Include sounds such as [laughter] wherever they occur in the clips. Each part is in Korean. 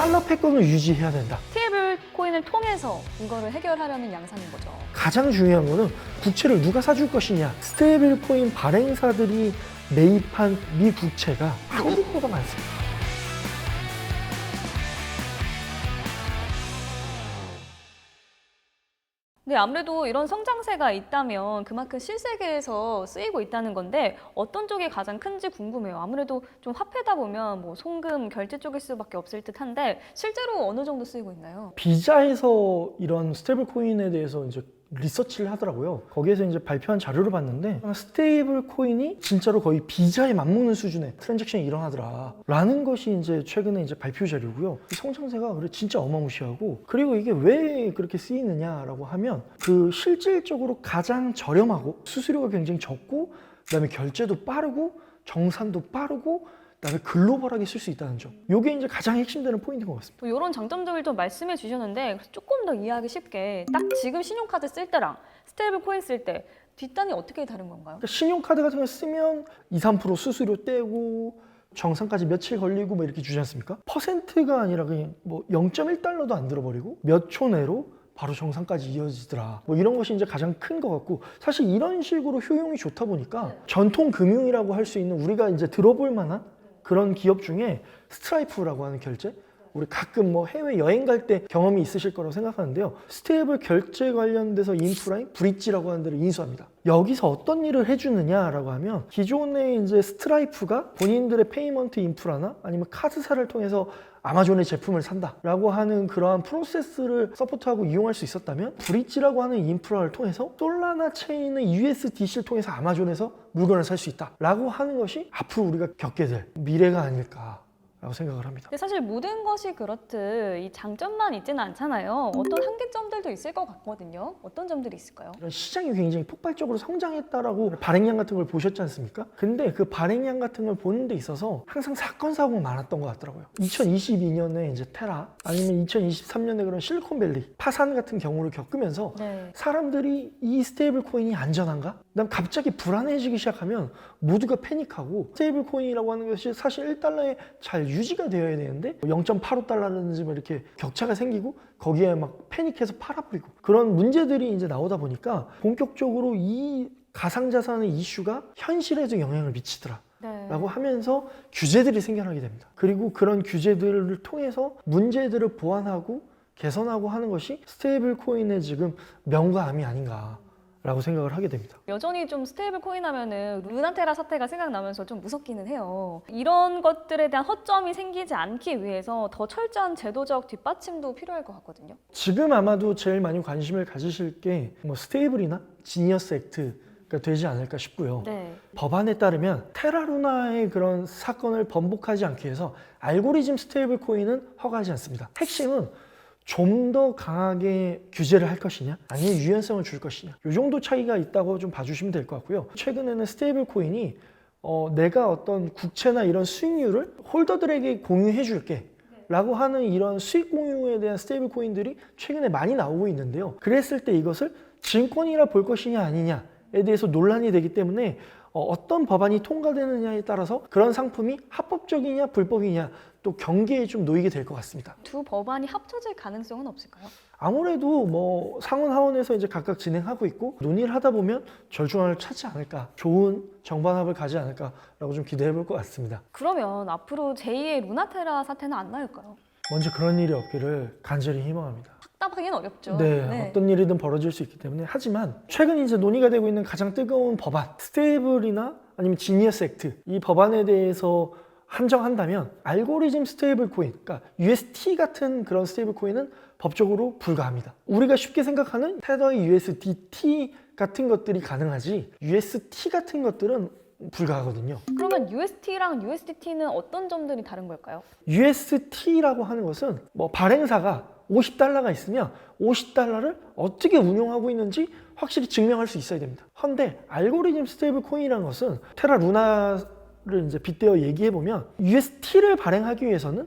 달러 패권을 유지해야 된다. 스테이블 코인을 통해서 이거를 해결하려는 양상인 거죠. 가장 중요한 거는 국채를 누가 사줄 것이냐. 스테이블 코인 발행사들이 매입한 미 국채가 한국보다 많습니다. 근데 아무래도 이런 성장세가 있다면 그만큼 실세계에서 쓰이고 있다는 건데 어떤 쪽이 가장 큰지 궁금해요. 아무래도 좀 화폐다 보면 뭐 송금 결제 쪽일 수밖에 없을 듯한데 실제로 어느 정도 쓰이고 있나요? 비자에서 이런 스테이블 코인에 대해서 이제 리서치를 하더라고요. 거기에서 이제 발표한 자료를 봤는데 스테이블 코인이 진짜로 거의 비자에 맞먹는 수준의 트랜잭션이 일어나더라. 라는 것이 이제 최근에 이제 발표 자료고요. 이 성장세가 그래 진짜 어마무시하고 그리고 이게 왜 그렇게 쓰이느냐라고 하면 그 실질적으로 가장 저렴하고 수수료가 굉장히 적고 그다음에 결제도 빠르고 정산도 빠르고 그다음에 글로벌하게 쓸 수 있다는 점. 이게 이제 가장 핵심되는 포인트인 것 같습니다. 또 이런 장점들을 좀 말씀해 주셨는데 조금 더 이해하기 쉽게 딱 지금 신용카드 쓸 때랑 스테이블 코인 쓸 때 뒷단이 어떻게 다른 건가요? 그러니까 신용카드 같은 거 쓰면 2, 3% 수수료 떼고 정산까지 며칠 걸리고 뭐 이렇게 주지 않습니까? 퍼센트가 아니라 그냥 뭐 0.1달러도 안 들어버리고 몇 초 내로 바로 정상까지 이어지더라. 뭐 이런 것이 이제 가장 큰 것 같고 사실 이런 식으로 효용이 좋다 보니까 전통 금융이라고 할 수 있는 우리가 이제 들어볼 만한 그런 기업 중에 스트라이프라고 하는 결제 우리 가끔 뭐 해외 여행 갈 때 경험이 있으실 거라고 생각하는데요. 스테이블 결제 관련돼서 인프라인 브릿지라고 하는 데를 인수합니다. 여기서 어떤 일을 해주느냐라고 하면 기존에 이제 스트라이프가 본인들의 페이먼트 인프라나 아니면 카드사를 통해서 아마존의 제품을 산다라고 하는 그러한 프로세스를 서포트하고 이용할 수 있었다면 브릿지라고 하는 인프라를 통해서 솔라나 체인의 USDC를 통해서 아마존에서 물건을 살 수 있다라고 하는 것이 앞으로 우리가 겪게 될 미래가 아닐까. 라고 생각을 합니다. 근데 사실 모든 것이 그렇듯 이 장점만 있지는 않잖아요. 어떤 한계점들도 있을 것 같거든요. 어떤 점들이 있을까요? 이런 시장이 굉장히 폭발적으로 성장했다라고 발행량 같은 걸 보셨지 않습니까? 근데 그 발행량 같은 걸 보는 데 있어서 항상 사건 사고가 많았던 것 같더라고요. 2022년에 이제 테라 아니면 2023년에 그런 실리콘밸리 파산 같은 경우를 겪으면서 네. 사람들이 이 스테이블 코인이 안전한가? 그다음 갑자기 불안해지기 시작하면 모두가 패닉하고 스테이블 코인이라고 하는 것이 사실 1달러에 잘 유지가 되어야 되는데 0.85달러라든지 뭐 이렇게 격차가 생기고 거기에 막 패닉해서 팔아버리고 그런 문제들이 이제 나오다 보니까 본격적으로 이 가상자산의 이슈가 현실에도 영향을 미치더라. 네. 라고 하면서 규제들이 생겨나게 됩니다. 그리고 그런 규제들을 통해서 문제들을 보완하고 개선하고 하는 것이 스테이블 코인의 지금 명과 암이 아닌가 라고 생각을 하게 됩니다. 여전히 좀 스테이블 코인 하면은 루나테라 사태가 생각나면서 좀 무섭기는 해요. 이런 것들에 대한 허점이 생기지 않기 위해서 더 철저한 제도적 뒷받침도 필요할 것 같거든요. 지금 아마도 제일 많이 관심을 가지실 게 뭐 스테이블이나 지니어스 액트가 되지 않을까 싶고요. 네. 법안에 따르면 테라루나의 그런 사건을 번복하지 않기 위해서 알고리즘 스테이블 코인은 허가하지 않습니다. 핵심은 좀 더 강하게 규제를 할 것이냐? 아니면 유연성을 줄 것이냐? 이 정도 차이가 있다고 좀 봐주시면 될 것 같고요. 최근에는 스테이블 코인이 어, 내가 어떤 국채나 이런 수익률을 홀더들에게 공유해 줄게 라고 하는 이런 수익 공유에 대한 스테이블 코인들이 최근에 많이 나오고 있는데요. 그랬을 때 이것을 증권이라 볼 것이냐 아니냐에 대해서 논란이 되기 때문에 어, 떤 법안이 통과되느냐에 따라서 그런 상품이 합법적이냐 불법이냐 또 경계에 좀 놓이게 될 것 같습니다. 두 법안이 합쳐질 가능성은 없을까요? 아무래도 뭐 상원 하원에서 이제 각각 진행하고 있고 논의를 하다 보면 절충안을 찾지 않을까 좋은 정반합을 가지 않을까라고 좀 기대해 볼 것 같습니다. 그러면 앞으로 제2의 루나테라 사태는 안 나올까요? 먼저 그런 일이 없기를 간절히 희망합니다. 확답하기는 어렵죠. 네, 어떤 일이든 벌어질 수 있기 때문에 하지만 최근 이제 논의가 되고 있는 가장 뜨거운 법안 스테이블이나 아니면 지니어스 액트 이 법안에 대해서 한정한다면 알고리즘 스테이블 코인, 그러니까 UST 같은 그런 스테이블 코인은 법적으로 불가합니다. 우리가 쉽게 생각하는 테더의 USDT 같은 것들이 가능하지 UST 같은 것들은 불가하거든요. 그러면 UST랑 USDT는 어떤 점들이 다른 걸까요? UST라고 하는 것은 뭐 발행사가 50달러가 있으면 50달러를 어떻게 운용하고 있는지 확실히 증명할 수 있어야 됩니다. 헌데 알고리즘 스테이블 코인이라는 것은 테라 루나 를 이제 빗대어 얘기해 보면 UST를 발행하기 위해서는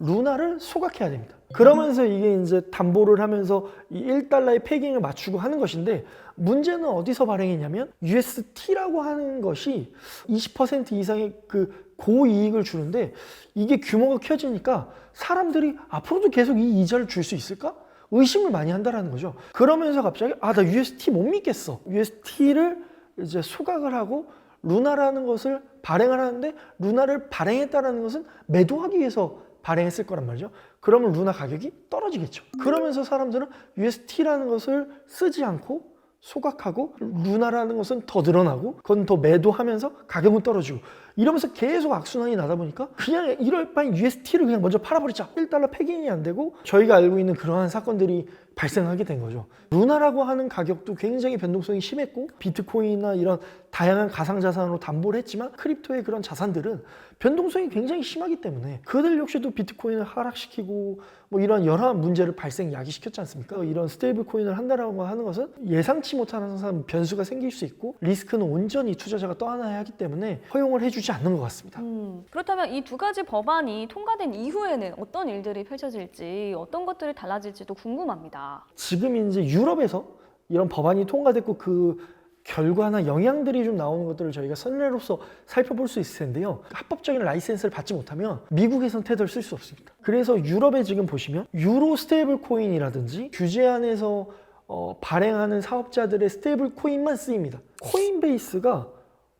루나를 소각해야 됩니다. 그러면서 이게 이제 담보를 하면서 이 1달러의 패깅을 맞추고 하는 것인데 문제는 어디서 발행했냐면 UST라고 하는 것이 20% 이상의 그 고이익을 주는데 이게 규모가 커지니까 사람들이 앞으로도 계속 이 이자를 줄 수 있을까? 의심을 많이 한다라는 거죠. 그러면서 갑자기 아 나 UST 못 믿겠어. UST를 이제 소각을 하고 루나라는 것을 발행을 하는데 루나를 발행했다라는 것은 매도하기 위해서 발행했을 거란 말이죠. 그러면 루나 가격이 떨어지겠죠. 그러면서 사람들은 UST라는 것을 쓰지 않고 소각하고 루나라는 것은 더 늘어나고 그건 더 매도하면서 가격은 떨어지고 이러면서 계속 악순환이 나다 보니까 그냥 이럴 바엔 UST를 그냥 먼저 팔아버리자 1달러 패깅이 안 되고 저희가 알고 있는 그러한 사건들이 발생하게 된 거죠 루나라고 하는 가격도 굉장히 변동성이 심했고 비트코인이나 이런 다양한 가상자산으로 담보를 했지만 크립토의 그런 자산들은 변동성이 굉장히 심하기 때문에 그들 역시도 비트코인을 하락시키고 뭐 이런 여러 문제를 발생 야기시켰지 않습니까? 이런 스테이블 코인을 한다라고 하는 것은 예상치 못하는 항상 변수가 생길 수 있고 리스크는 온전히 투자자가 떠안아야 하기 때문에 허용을 해주지 않는 것 같습니다. 음, 그렇다면 이 두 가지 법안이 통과된 이후에는 어떤 일들이 펼쳐질지 어떤 것들이 달라질지도 궁금합니다. 지금 이제 유럽에서 이런 법안이 통과됐고 그 결과나 영향들이 좀 나오는 것들을 저희가 선례로서 살펴볼 수 있을 텐데요. 합법적인 라이센스를 받지 못하면 미국에선 테더를 쓸 수 없습니다. 그래서 유럽에 지금 보시면 유로 스테이블 코인이라든지 규제 안에서 어, 발행하는 사업자들의 스테이블 코인만 쓰입니다. 코인베이스가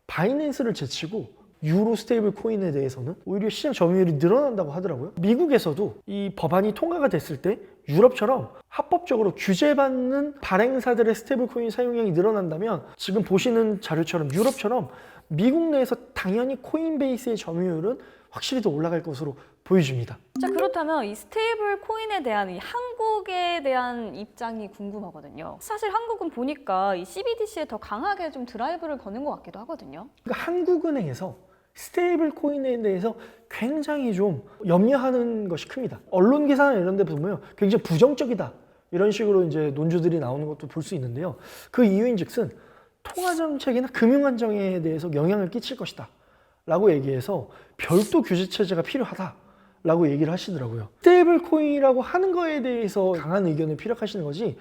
바이낸스를 제치고 유로 스테이블 코인에 대해서는 오히려 시장 점유율이 늘어난다고 하더라고요. 미국에서도 이 법안이 통과가 됐을 때 유럽처럼 합법적으로 규제받는 발행사들의 스테이블 코인 사용량이 늘어난다면 지금 보시는 자료처럼 유럽처럼 미국 내에서 당연히 코인베이스의 점유율은 확실히 더 올라갈 것으로 보여집니다. 자 그렇다면 이 스테이블 코인에 대한 이 한국에 대한 입장이 궁금하거든요. 사실 한국은 보니까 이 CBDC에 더 강하게 좀 드라이브를 거는 것 같기도 하거든요. 그러니까 한국은행에서 스테이블 코인에 대해서 굉장히 좀 염려하는 것이 큽니다. 언론 기사나 이런 데 보면 굉장히 부정적이다. 이런 식으로 이제 논조들이 나오는 것도 볼 수 있는데요. 그 이유인 즉슨 통화 정책이나 금융 안정에 대해서 영향을 끼칠 것이다. 라고 얘기해서 별도 규제 체제가 필요하다. 라고 얘기를 하시더라고요. 스테이블 코인이라고 하는 거에 대해서 강한 의견을 피력하시는 거지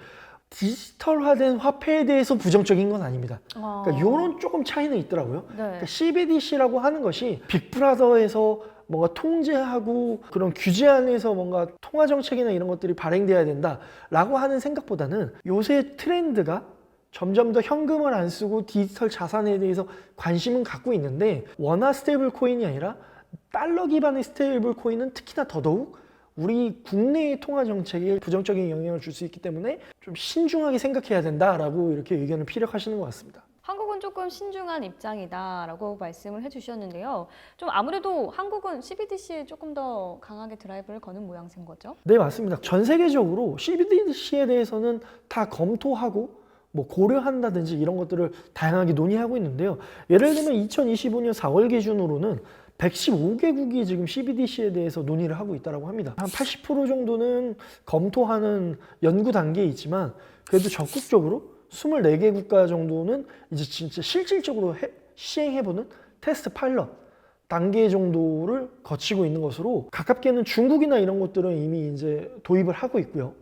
디지털화된 화폐에 대해서 부정적인 건 아닙니다. 그러니까 이런 조금 차이는 있더라고요. 네. 그러니까 CBDC라고 하는 것이 빅브라더에서 뭔가 통제하고 그런 규제 안에서 뭔가 통화 정책이나 이런 것들이 발행돼야 된다라고 하는 생각보다는 요새 트렌드가 점점 더 현금을 안 쓰고 디지털 자산에 대해서 관심은 갖고 있는데 원화 스테이블 코인이 아니라 달러 기반의 스테이블 코인은 특히나 더더욱 우리 국내의 통화 정책에 부정적인 영향을 줄 수 있기 때문에 좀 신중하게 생각해야 된다라고 이렇게 의견을 피력하시는 것 같습니다. 한국은 조금 신중한 입장이다라고 말씀을 해주셨는데요. 좀 아무래도 한국은 CBDC에 조금 더 강하게 드라이브를 거는 모양새인 거죠. 네, 맞습니다. 전 세계적으로 CBDC에 대해서는 다 검토하고 뭐 고려한다든지 이런 것들을 다양하게 논의하고 있는데요. 예를 들면 2025년 4월 기준으로는 115개국이 지금 CBDC에 대해서 논의를 하고 있다고 합니다. 한 80% 정도는 검토하는 연구 단계에 있지만 그래도 적극적으로 24개 국가 정도는 이제 진짜 실질적으로 해- 시행해보는 테스트 파일럿 단계 정도를 거치고 있는 것으로 가깝게는 중국이나 이런 것들은 이미 이제 도입을 하고 있고요.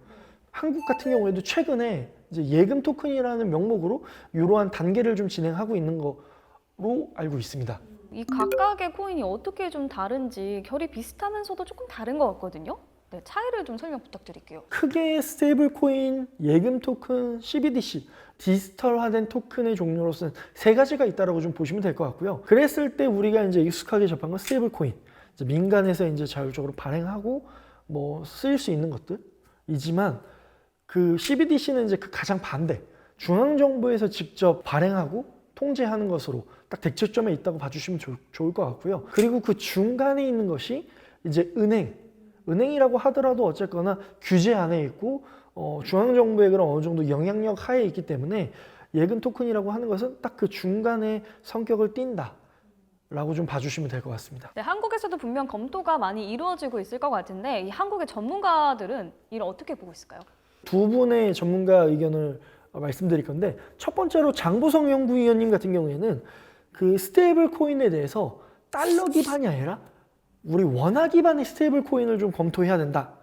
한국 같은 경우에도 최근에 이제 예금 토큰이라는 명목으로 이러한 단계를 좀 진행하고 있는 거로 알고 있습니다. 이 각각의 코인이 어떻게 좀 다른지 결이 비슷하면서도 조금 다른 것 같거든요. 네, 차이를 좀 설명 부탁드릴게요. 크게 스테이블 코인, 예금 토큰, CBDC, 디지털화된 토큰의 종류로서는 세 가지가 있다라고 좀 보시면 될 것 같고요. 그랬을 때 우리가 이제 익숙하게 접한 건 스테이블 코인. 이제 민간에서 이제 자율적으로 발행하고 뭐 쓰일 수 있는 것들이지만 그 CBDC는 이제 그 가장 반대. 중앙 정부에서 직접 발행하고 통제하는 것으로 딱 대처점에 있다고 봐주시면 좋, 좋을 것 같고요. 그리고 그 중간에 있는 것이 이제 은행. 은행이라고 하더라도 어쨌거나 규제 안에 있고 어, 중앙 정부의 그런 어느 정도 영향력 하에 있기 때문에 예금 토큰이라고 하는 것은 딱 그 중간에 성격을 띈다. 라고 좀 봐주시면 될 것 같습니다. 네, 한국에서도 분명 검토가 많이 이루어지고 있을 것 같은데 이 한국의 전문가들은 이를 어떻게 보고 있을까요? 두 분의 전문가 의견을 어, 말씀드릴 건데 첫 번째로 장보성 연구위원님 같은 경우에는 그 스테이블 코인에 대해서 달러 기반이 아니라 우리 원화 기반의 스테이블 코인을 좀 검토해야 된다.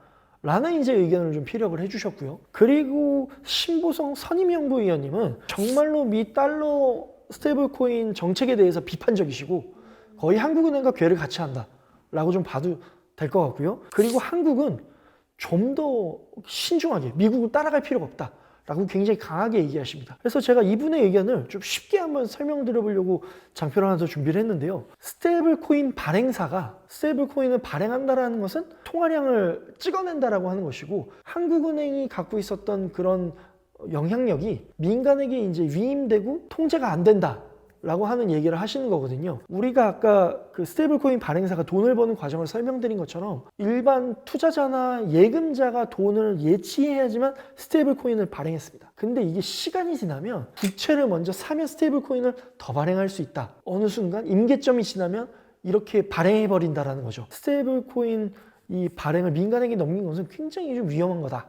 라는 이제 의견을 좀 피력을 해주셨고요. 그리고 신보성 선임연구 위원님은 정말로 미 달러 스테이블 코인 정책에 대해서 비판적이시고 거의 한국은행과 괴를 같이 한다 라고 좀 봐도 될 것 같고요. 그리고 한국은 좀 더 신중하게 미국을 따라갈 필요가 없다. 라고 굉장히 강하게 얘기하십니다. 그래서 제가 이분의 의견을 좀 쉽게 한번 설명드려 보려고 장표를 하나 더 준비를 했는데요. 스테이블 코인 발행사가 스테이블 코인을 발행한다라는 것은 통화량을 찍어낸다라고 하는 것이고 한국은행이 갖고 있었던 그런 영향력이 민간에게 이제 위임되고 통제가 안 된다. 라고 하는 얘기를 하시는 거거든요. 우리가 아까 그 스테이블 코인 발행사가 돈을 버는 과정을 설명드린 것처럼 일반 투자자나 예금자가 돈을 예치해야지만 스테이블 코인을 발행했습니다. 근데 이게 시간이 지나면 부채를 먼저 사면 스테이블 코인을 더 발행할 수 있다. 어느 순간 임계점이 지나면 이렇게 발행해 버린다라는 거죠. 스테이블 코인 이 발행을 민간에게 넘긴 것은 굉장히 좀 위험한 거다.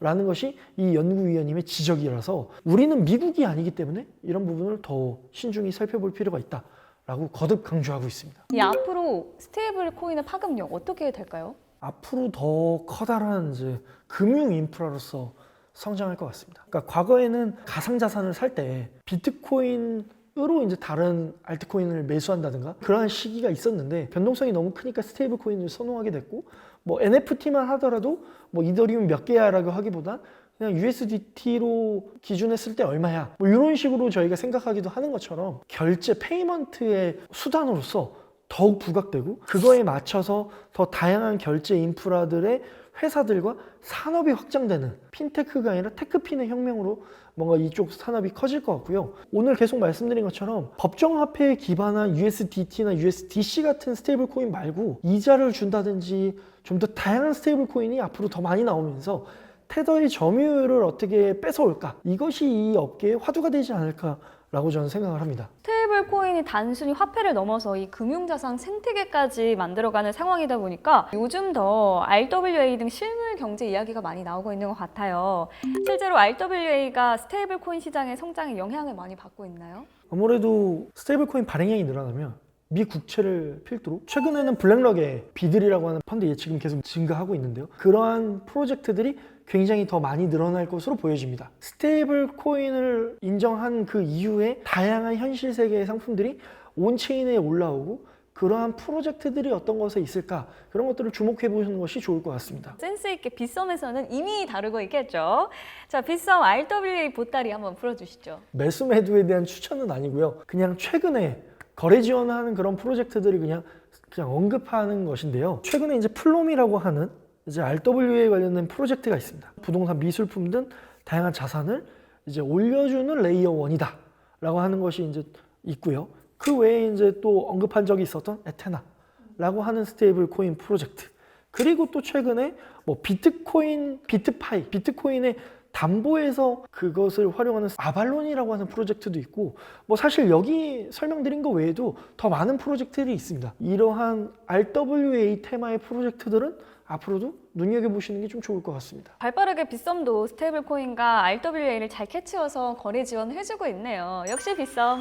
라는 것이 이 연구위원님의 지적이라서 우리는 미국이 아니기 때문에 이런 부분을 더 신중히 살펴볼 필요가 있다 라고 거듭 강조하고 있습니다. 이 앞으로 스테이블 코인의 파급력 어떻게 될까요? 앞으로 더 커다란 이제 금융 인프라로서 성장할 것 같습니다. 그러니까 과거에는 가상 자산을 살 때 비트코인 으로 이제 다른 알트코인을 매수한다든가 그러한 시기가 있었는데 변동성이 너무 크니까 스테이블 코인을 선호하게 됐고 뭐 NFT만 하더라도 뭐 이더리움 몇 개야라고 하기보다 그냥 USDT로 기준했을 때 얼마야? 뭐 이런 식으로 저희가 생각하기도 하는 것처럼 결제 페이먼트의 수단으로서 더욱 부각되고 그거에 맞춰서 더 다양한 결제 인프라들의 회사들과 산업이 확장되는 핀테크가 아니라 테크핀의 혁명으로 뭔가 이쪽 산업이 커질 것 같고요. 오늘 계속 말씀드린 것처럼 법정화폐에 기반한 USDT나 USDC 같은 스테이블 코인 말고 이자를 준다든지 좀 더 다양한 스테이블 코인이 앞으로 더 많이 나오면서 테더의 점유율을 어떻게 뺏어올까? 이것이 이 업계의 화두가 되지 않을까 라고 저는 생각을 합니다. 스테이블 코인이 단순히 화폐를 넘어서 이 금융자산 생태계까지 만들어가는 상황이다 보니까 요즘 더 RWA 등 실물 경제 이야기가 많이 나오고 있는 것 같아요. 실제로 RWA가 스테이블 코인 시장의 성장에 영향을 많이 받고 있나요? 아무래도 스테이블 코인 발행량이 늘어나면 미 국채를 필두로 최근에는 블랙럭의 비들이라고 하는 펀드 예측은 계속 증가하고 있는데요. 그러한 프로젝트들이 굉장히 더 많이 늘어날 것으로 보여집니다. 스테이블 코인을 인정한 그 이후에 다양한 현실 세계의 상품들이 온체인에 올라오고 그러한 프로젝트들이 어떤 것에 있을까 그런 것들을 주목해 보시는 것이 좋을 것 같습니다. 센스 있게 빗썸에서는 이미 다루고 있겠죠. 자, 빗썸 RWA 보따리 한번 풀어주시죠. 매수 매도에 대한 추천은 아니고요. 그냥 최근에 거래 지원하는 그런 프로젝트들이 그냥 그냥 언급하는 것인데요. 최근에 이제 플롬이라고 하는 이제 RWA 관련된 프로젝트가 있습니다. 부동산 미술품 등 다양한 자산을 이제 올려주는 레이어 원이다라고 하는 것이 이제 있고요. 그 외에 이제 또 언급한 적이 있었던 에테나라고 하는 스테이블 코인 프로젝트. 그리고 또 최근에 뭐 비트코인, 비트파이, 비트코인의 담보에서 그것을 활용하는 아발론이라고 하는 프로젝트도 있고 뭐 사실 여기 설명드린 것 외에도 더 많은 프로젝트들이 있습니다. 이러한 RWA 테마의 프로젝트들은 앞으로도 눈여겨보시는 게 좀 좋을 것 같습니다. 발빠르게 빗썸도 스테이블 코인과 RWA를 잘 캐치어서 거래 지원을 해주고 있네요. 역시 빗썸.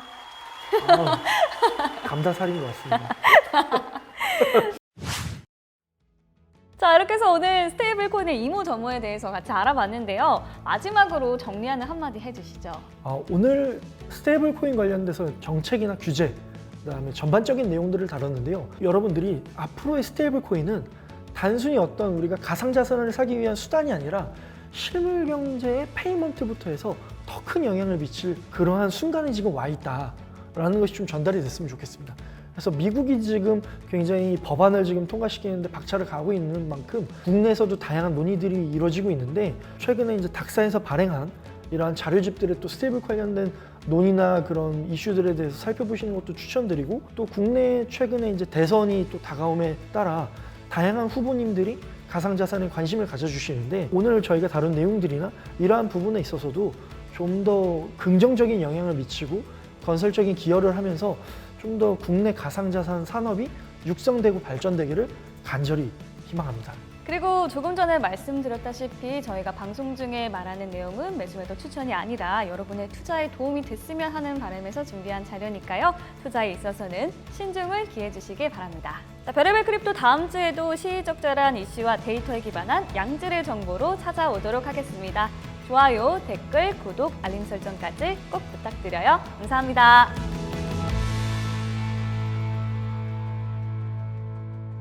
아, 감다살인 것 같습니다. [laughs] 자, 이렇게 해서 오늘 스테이블 코인의 이모 저모에 대해서 같이 알아봤는데요. 마지막으로 정리하는 한마디 해주시죠. 아, 오늘 스테이블 코인 관련돼서 정책이나 규제, 그다음에 전반적인 내용들을 다뤘는데요. 여러분들이 앞으로의 스테이블 코인은 단순히 어떤 우리가 가상 자산을 사기 위한 수단이 아니라 실물 경제의 페이먼트부터 해서 더 큰 영향을 미칠 그러한 순간이 지금 와 있다라는 것이 좀 전달이 됐으면 좋겠습니다. 그래서 미국이 지금 굉장히 법안을 지금 통과시키는데 박차를 가고 있는 만큼 국내에서도 다양한 논의들이 이루어지고 있는데 최근에 이제 닥사에서 발행한 이러한 자료집들의 또 스테이블 관련된 논의나 그런 이슈들에 대해서 살펴보시는 것도 추천드리고 또 국내 최근에 이제 대선이 또 다가옴에 따라 다양한 후보님들이 가상자산에 관심을 가져주시는데 오늘 저희가 다룬 내용들이나 이러한 부분에 있어서도 좀 더 긍정적인 영향을 미치고 건설적인 기여를 하면서 좀 더 국내 가상자산 산업이 육성되고 발전되기를 간절히 희망합니다. 그리고 조금 전에 말씀드렸다시피 저희가 방송 중에 말하는 내용은 매수매도 추천이 아니라 여러분의 투자에 도움이 됐으면 하는 바람에서 준비한 자료니까요. 투자에 있어서는 신중을 기해 주시길 바랍니다. 자, 별의별 크립토 다음 주에도 시의적절한 이슈와 데이터에 기반한 양질의 정보로 찾아오도록 하겠습니다. 좋아요, 댓글, 구독, 알림 설정까지 꼭 부탁드려요. 감사합니다.